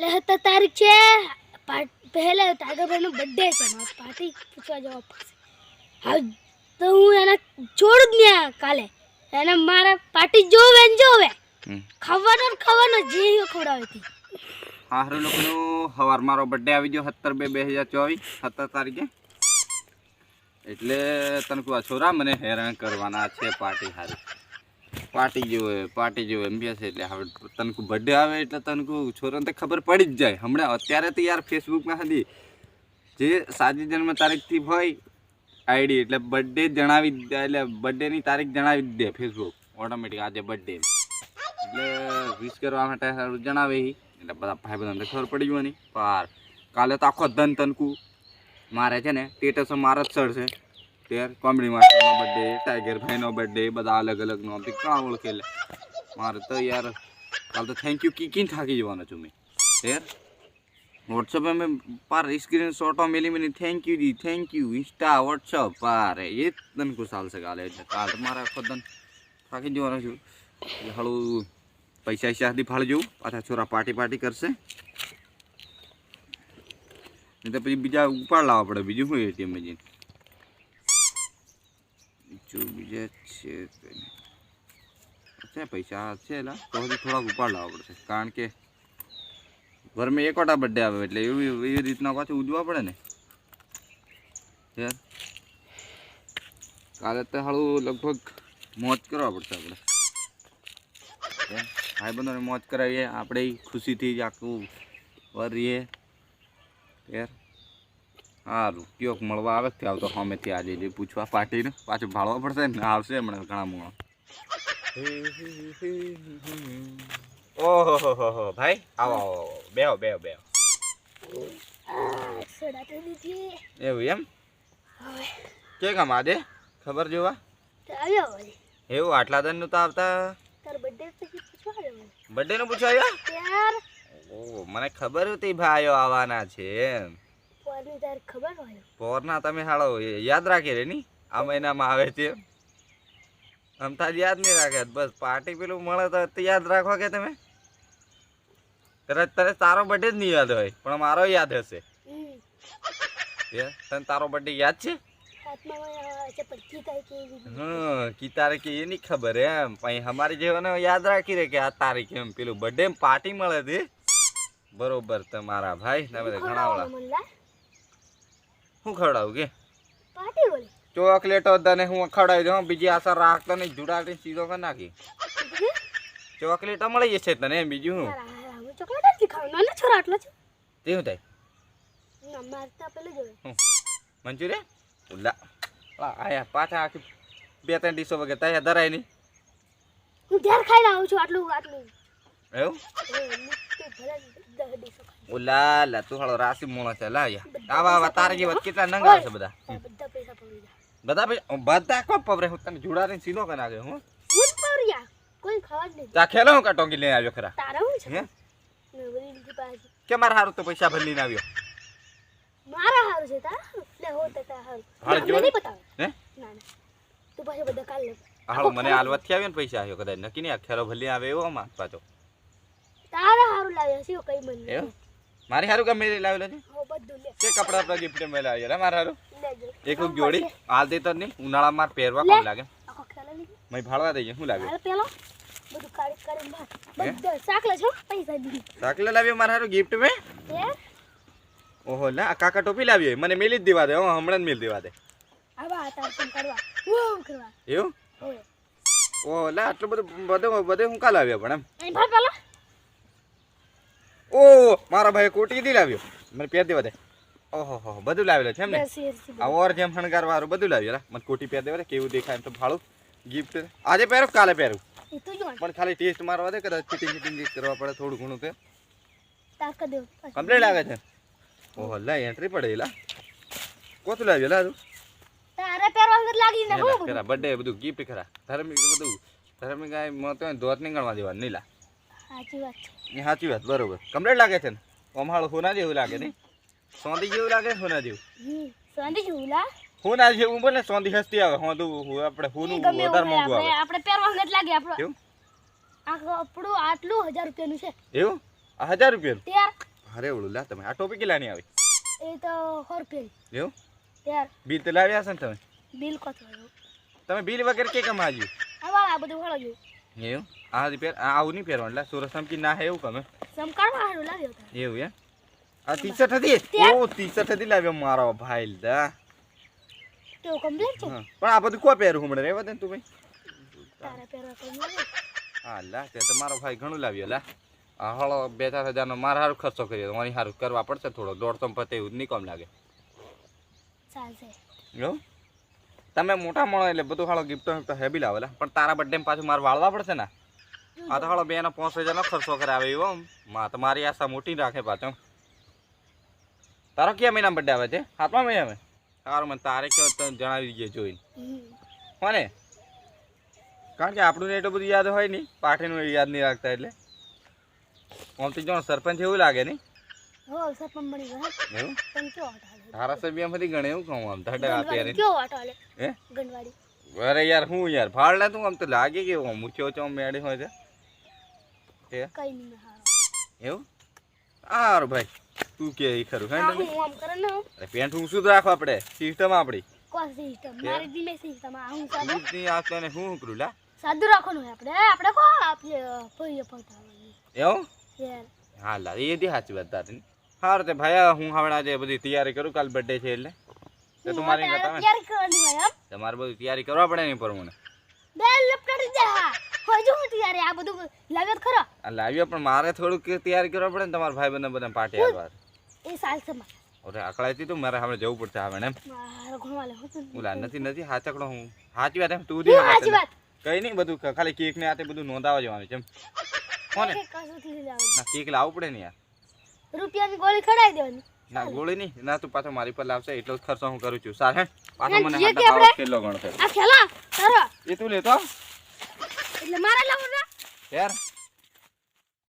એટલે સત્તર તારીખ છે. પહેલા ટાગરભાઈનો બર્થડે છે. મારે પાર્ટી પૂછવા જવા પડશે. હા તો હું એને છોડું જ નહીં કાલે. એને મારે પાર્ટી જોવે ને જોવે. ખાવાનો ખાવાનો જે ખવડાવે હતી આહરો લોકોનો સવાર મારો બર્થડે આવી ગયો સત્તર બે બે હજાર ચોવીસ સત્તર તારીખે. એટલે તને કહું છોરા મને હેરાન કરવાના છે પાર્ટી હારી. પાર્ટી જોવે પાર્ટી જોવે એમ બેસે એટલે હવે તને કહું બર્થડે આવે એટલે તનકુ છોરોને તો ખબર પડી જ જાય. હમણાં અત્યારે તો યાર ફેસબુકમાં હતી જે સાદી જન્મ તારીખથી હોય આઈડી એટલે બર્થડે જણાવી દે, એટલે બર્થડેની તારીખ જણાવી દે ફેસબુક ઓટોમેટિક આજે બર્થડે એટલે વિશ કરવા માટે સારું જણાવે. એટલે બધા ભાઈ બધાને ખબર પડી જવાની પાર કાલે તો આખો ધન તનકુ મારે છે ને સ્ટેટસ મારા જ સર છે. ત્યારે કોમેડી માસ્ટરનો બર્થડે ટાઈગર ભાઈનો બર્થડે બધા અલગ અલગ નો બી કાં ઓળખે મારે તો યાર, કાલ તો થેન્ક યુ કીકીને થાકી જવાનો છું મેં. યાર વોટ્સઅપ મેં પાર સ્ક્રીન શોટો મેલી મેલી thank you ji thank you Insta WhatsApp પાર, એ તને ખુશાલ છે કાલે. એટલે કાલ મારે આખો ધન થાકી જવાનો છું. એટલે હાલું, પૈસા સુધી ફાળી જવું પાછા છોરા પાર્ટી પાર્ટી કરશે. નહીં તો પછી બીજા ઉપાડ લાવવા પડે, બીજું શું એટીએમ જઈને? બીજું બીજા છે છે પૈસા છે એલા તો હજી થોડાક ઉપાડ લાવવા પડશે. કારણ કે ઘરમાં વાટા બર્થડે આવે એટલે એવી એવી રીતના પાછું ઉજવા પડે ને. યાર. કાલે તો હાળું લગભગ મોજ કરવા પડશે આપણે. ભાઈબંધોને ભાઈ બંધોને મોજ કરાવીએ. આપણે ખુશીથી જ આખું વરીએ. યાર. સારું કયોક મળવા આવે ત્યાં આવતો અમે આજે જઈએ પૂછવા પાટીને પાછું ભાળવા પડશે ને? આવશે હમણાં ઘણા મોણા. ઓહો હો હો ભાઈ આવો આવો. બેહો બેહો બેહો. એવું એમ? કે કામ આજે? ખબર જોવા? એવું આટલા દનનું તો આવતા? બર્થડે પછી પૂછવા આવ્યા? મને ખબર હતી ભાઈઓ આવવાના છે એમ. પોરની તારે ખબર હોય? પોરના તમે હાળો યાદ રાખી રે ની? આ મહિનામાં આવે છે આમ તાજ યાદ નહીં રાખે. બસ પાર્ટી પેલું મળે તો યાદ રાખો કે તમે? તરત તરત તારો બર્થડે જ નહીં યાદ હોય પણ મારો યાદ હશે. તને તારો બર્થડે યાદ છે? થાય કે એ નહીં. ખબર એમ. પછી અમારી જેવાને યાદ રાખી રે કે આ તારીખ એમ પેલું બર્થડે પાર્ટી મળે છે બરોબર તમારા ભાઈ તમે ઘણા શું ખવડાવું કે? ચોકલેટો તને હું ખવડાવી દઉં બીજી આશા રાખતો નહીં જુડાટી સીધો કરી નાખી. ચોકલેટો મળી જશે તને એમ બીજું હું ચોકલેટ જ ખાવ નાનો છોરા આટલો છે? તે શું થાય? મારતા પેલું જોવે મંચુરિયન લા આયા પાછા આખી બે ત્રણ ડીશો વગર તૈયાર ધરાય નહીં. હું ઘેર ખાઈને આવું છું આટલું આટલું. એવું? ઉલ્લા લા તું હાલો રાસી મોણો છે લા આવા આવા તારા જેવા કેટલા નંગા છે બધા? બધા પૈસા બધા કોણ પવરે? હું તને જોડાને સીધો કે નાખે હું? કોઈ ખાવા જ નહીં. તા ખેલો હું કાટોંગી લઈને આવ્યો ખરા? તારા હું છે? કે મારા હારું તો પૈસા ભરી લઈને આવ્યો? મારા હારું છે તારા હારું? હો તારા હારું. હાલ જો નહીં બતાવે. હે? ના ના. તું પાછા બધા કાલ લે હાલો મને હાલવાથી આવ્યો ને પૈસા આવ્યો કદાચ. નક્કી નહીં આ ખેલો ભલી આવે એવો પાછો. તારા હારું લાવ્યા છે કઈ મને એવું? મારી હારું ગમે તે લાવેલો છે? હો બધું લે. કે કપડા પર ગિફ્ટ મેં લાવ્યો રે મારા હારું. એક જોડી. હાલ દે તો નહીં ઉનાળામાં મારે પહેરવા કોણ લાગે. મેં ભાળવા દઈએ શું લાવ્યો? પેલો. બધું કાળી કાઢીને બધું સાકલા છો પૈસા દી સાકલા લાવ્યો મારા હારું ગિફ્ટ મેં? ઓહો લા આ કાકા ટોપી લાવ્યો મને મેલી જ દેવા દે હું હમણાં જ મેલ દેવા દે. આવા ફોન કરવા. હું કરવા. એવું? હોય ઓહો લા આટલું બધું બધું બધું હું કાલ આવ્યો પણ એમ? ભાઈ પેલો ઓ મારા ભાઈ કોટી કીધી લાવ્યો. મને પહેર દેવા દે. ઓહો હો બધું લાવેલું છે એમ ને? દસ યર્સથી આ ઓર જેમ શણગાર વાળું બધું લાવ્યું લા મને કોટી પહેર દેવા દે કેવું દેખાય એમ તો ભાડું ગિફ્ટ આજે પહેરો કે કાલે પહેરું? એ તું જોણ પણ ખાલી ટેસ્ટ મારવા દે કદાચ ફિટિંગ ફિટિંગ કરવા પડે થોડું ઘણું તે તાર દેવ કમ્પ્લીટ લાગે છે? ઓહો લા એન્ટ્રી પડે લા કોથું લાવ્યો લા તું? તારે પહેરવા વગર લાગી ને હું ખરા બર્થડે બધું ગિફ્ટ ખરા. ધાર્મિક બધું. ધાર્મિક આ મત હોય ને ધોત નહીં ગણવા દેવા નહીં લા સાચી વાત. છે એ સાચી વાત બરોબર. કમ્પ્લીટ લાગે છે ને? ઓમહાળ હોના જેવું લાગે નહીં? સોંધી જેવું લાગે હોના જેવું? સોંધી જેવું લા હોના જેવું બોલે સોંધી હસ્તી આવે હોંદું હું આપણે હોનું એવું વધારે મોંઘું આપણે આવે. આપણે પહેરવા જ લાગે આપણો કેવું આ કપડું આટલું હજાર રૂપિયાનું છે. એવું? આ હજાર રૂપિયાનું? ત્યાર. અરે ઓળું લા તમે આ ટોપી કેટલાની આવી? એ તો હોરફેલ એવું? ત્યાર. બિલ તો લાવ્યા હશે ને તમે? બિલ કતો તમે બિલ વગેરે કે કમાજ્યું આ બધું હળો એવું? આ રિપેર આવું નહીં પહેરવાનું. એટલે સુરત સમકી ના હે એવું ગમે. સમકાળમાં હારું લાવ્યો એવું એમ? આ ટી શર્ટ હતી? ઓ ટી શર્ટ હતી લાવ્યો મારો ભાઈ લીધા તો કમ્પ્લીટ છે? પણ આ બધું કોઈ પહેરું હમણાં? રેવા દે તું ભાઈ. તારા પહેરવા કોઈ હા લા તે તો મારો ભાઈ ઘણું લાવ્યો લા. આ હળો બે ચાર હજારનો મારે સારું ખર્ચો કર્યો મારી સારું કરવા પડશે થોડો દોઢસો પતે એવું નહીં કમ લાગે. ચાલશે. એવું તમે મોટા મળો એટલે બધું હાળો ગિફ્ટો હેબી લાવેલા પણ તારા બર્થડે પાછું મારે વાળવા પડશે ને? આ તો હાળો બેનો પાંચ હજારનો ખર્ચો કરાવે એવો આમ. માં તો મારી આશા મોટી રાખે પાછો. તારો કયા મહિના બર્થડે આવે છે? સાતમા મહિનામાં સારું મને તારે કયો તને જણાવી દઈએ જોઈને. હોને કારણ કે આપણું એટલું બધું યાદ હોય નહીં. પાઠીનું યાદ નહીં રાખતા એટલે. આમથી જો સરપંચ એવું લાગે નહીં. હાલે આમ હાલે અરે યાર હું યાર ફાળ ના તું આમ તો લાગે કે આમ ઊંચો ચો મેળી હોય છે. તે કઈ નહીં હારો. એવું? સારું ભાઈ તું કે એ ખરું આ હે હું આમ કરે ને અરે પેન્ટ હું શું રાખો આપણે? સિસ્ટમ આપણી. કોણ સિસ્ટમ મારી ધીમે સિસ્ટમ આ હું સાદું દૂધની આ તને હું કરું લા? સાદું રાખવાનું હોય આપણે? આપણે કો આપણે પૈયે પટાવવાની એવું? યાર. હા લા એ દી સાચી વાત તારી. સારું તે ભાઈ આ હું હમણાં જે બધી તૈયારી કરું કાલ બર્થડે છે એટલે. તે તું મારી તારે કરતા તૈયારી કરવાની હોય એમ? તમારે બધું તૈયારી કરવા પડે નહીં પ્રમાણે બે લપટાડી દે હા. હજુ હું તૈયારી. આ બધું લાવ્યો ખરો. આ લાવ્યો પણ મારે થોડુંક તૈયારી કરવા પડે ને તમારા ભાઈ બંને બધા પાર્ટી આવવા એ સાલસમાં ઓરે અરે તો મારે હવે જવું પડશે હવે એમ. મારો ઘોવાલે હું ઓલા નથી નથી હાચકડો હું. હાચી વાત એમ તું દી હાચી વાત. કઈ નહીં બધું ખાલી કેક ને આતે બધું નોંધાવા જવાનું છે એમ. કોને? ના કેક લાવવું પડે ને યાર. રૂપિયાની ગોળી ખડાઈ દેવાની. ના ગોળી નહીં. ના તું પાછો મારી પર લાવશે એટલો જ ખર્ચો હું કરું છું. સાહેબ પાછો મને હાથ કે દબાવો આપણે- કેટલો ગણો છે આ ખેલા સર એ તું લેતો? એટલે મારે લાવવું ને. યાર.